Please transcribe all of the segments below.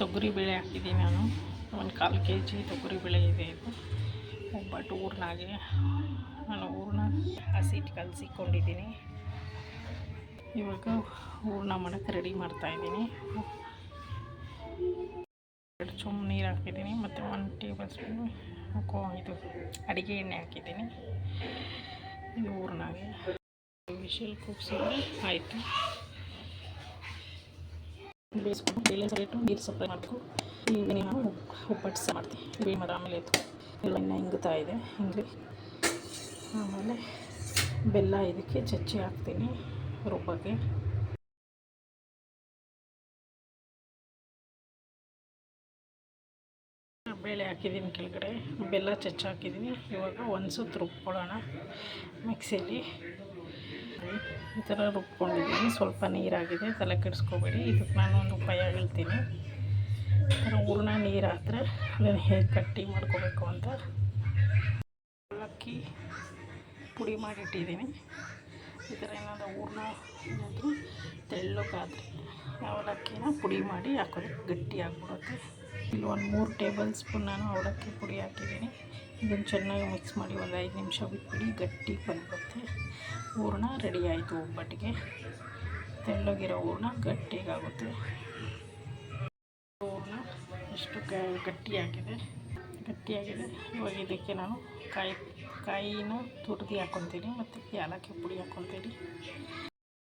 ತೊಗರಿ ಬೇಳೆ ಹಾಕಿದ್ದೀನಿ ನಾನು. ಒಂದು ಕಾಲು ಕೆ ಜಿ ತೊಗರಿ ಬೇಳೆ ಇದೆ ಇದು. ಒಬ್ಬಟ್ಟು ಹೂರ್ಣಾಗೆ ನಾನು ಹೂರ್ಣ ಹಸಿಟ್ಟು ಕಲಸಿಕೊಂಡಿದ್ದೀನಿ. ಇವಾಗ ಹೂರ್ಣ ಮಾಡೋಕ್ಕೆ ರೆಡಿ ಮಾಡ್ತಾಯಿದ್ದೀನಿ ಎರಡು ಚುಮ್ ನೀರು ಹಾಕಿದ್ದೀನಿ ಮತ್ತು ಒಂದು ಟೇಬಲ್ ಸ್ಪೂನ್ ಕೋ ಇದು ಅಡುಗೆ ಎಣ್ಣೆ ಹಾಕಿದ್ದೀನಿ. ಇದು ಹೂರ್ಣಾಗೆ ವಿಶಲ್ ಕೂಗ್ಸಿದ್ರೆ ಆಯಿತು. ಬೇಯಿಸ್ಕೊಂಡು ಬೇಳೆ ಇಟ್ಟು ನೀರು ಸಪ್ಲೈ ಮಾಡ್ಕೊ ಈಗ ನಾವು ಉಪ್ಪಟ್ಟು ಸಹ ಮಾಡ್ತೀವಿ. ಬೇಳೆ ಮಾಡಿ, ಆಮೇಲೆ ಎತ್ತು ಎಲ್ಲ ಇನ್ನು ಹಿಂಗುತ್ತಾ ಇದೆ, ಹಿಂಗೆ. ಆಮೇಲೆ ಬೆಲ್ಲ ಇದಕ್ಕೆ ಚಚ್ಚಿ ಹಾಕ್ತೀನಿ ರುಬ್ಬಕ್ಕೆ ಬೇಳೆ ಹಾಕಿದ್ದೀನಿ ಕೆಳಗಡೆ. ಬೆಲ್ಲ ಚಚ್ಚ ಇವಾಗ ಒಂದು ಸುತ್ತು ರುಬ್ಕೊಳ್ಳೋಣ ಮಿಕ್ಸಿಲಿ. ಈ ಥರ ರುಬ್ಕೊಂಡಿದ್ದೀನಿ ಸ್ವಲ್ಪ ನೀರಾಗಿದೆ. ತಲೆ ಕೆಡಿಸ್ಕೋಬೇಡಿ. ಇದಕ್ಕೆ ನಾನು ಒಂದು ಉಪಾಯ ಹೇಳ್ತೀನಿ. ಈ ಥರ ಹೂರ್ಣ ನೀರು ಆದರೆ ಅದನ್ನು ಹೇಗೆ ಕಟ್ಟಿ ಮಾಡ್ಕೋಬೇಕು ಅಂತ ಅವಲಕ್ಕಿ ಪುಡಿ ಮಾಡಿಟ್ಟಿದ್ದೀನಿ. ಈ ಥರ ಏನಾದರೂ ಹೂರ್ಣ ಏನಾದರೂ ತೆಳ್ಳಗಾದರೆ ಅವಲಕ್ಕಿನ ಪುಡಿ ಮಾಡಿ ಹಾಕೋದು. ಗಟ್ಟಿ ಆಗಿಬಿಡುತ್ತೆ. ಇಲ್ಲಿ ಒಂದು ಮೂರು ಟೇಬಲ್ ಸ್ಪೂನ್ ನಾನು ಅವಲಕ್ಕಿ ಪುಡಿ ಹಾಕಿದ್ದೀನಿ. ಇದನ್ನು ಚೆನ್ನಾಗಿ ಮಿಕ್ಸ್ ಮಾಡಿ ಒಂದು ಐದು ನಿಮಿಷ ಬಿಟ್ಬಿಡಿ, ಗಟ್ಟಿ ಬಂದ್ಬಿಡುತ್ತೆ. ಹೂರ್ಣ ರೆಡಿ ಆಯಿತು ಒಬ್ಬಟ್ಟಿಗೆ. ತೆಳ್ಳಗಿರೋ ಹೂರ್ಣ ಗಟ್ಟಿಗಾಗುತ್ತೆ. ಹೂರ್ಣ ಎಷ್ಟು ಗಟ್ಟಿಯಾಗಿದೆ. ಗಟ್ಟಿಯಾಗಿದೆ. ಇವಾಗ ಇದಕ್ಕೆ ನಾನು ಕಾಯಿ, ಕಾಯಿನ ತುರಿದು ಹಾಕ್ಕೊತೀನಿ ಮತ್ತು ಏಲಕ್ಕಿ ಪುಡಿ ಹಾಕ್ಕೊತೀನಿ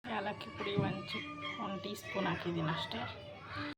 ಏಲಕ್ಕಿ ಪುಡಿ ಒಂದು ಚಿ, ಒಂದು ಟೀ ಸ್ಪೂನ್ ಹಾಕಿದ್ದೀನಿ ಅಷ್ಟೇ.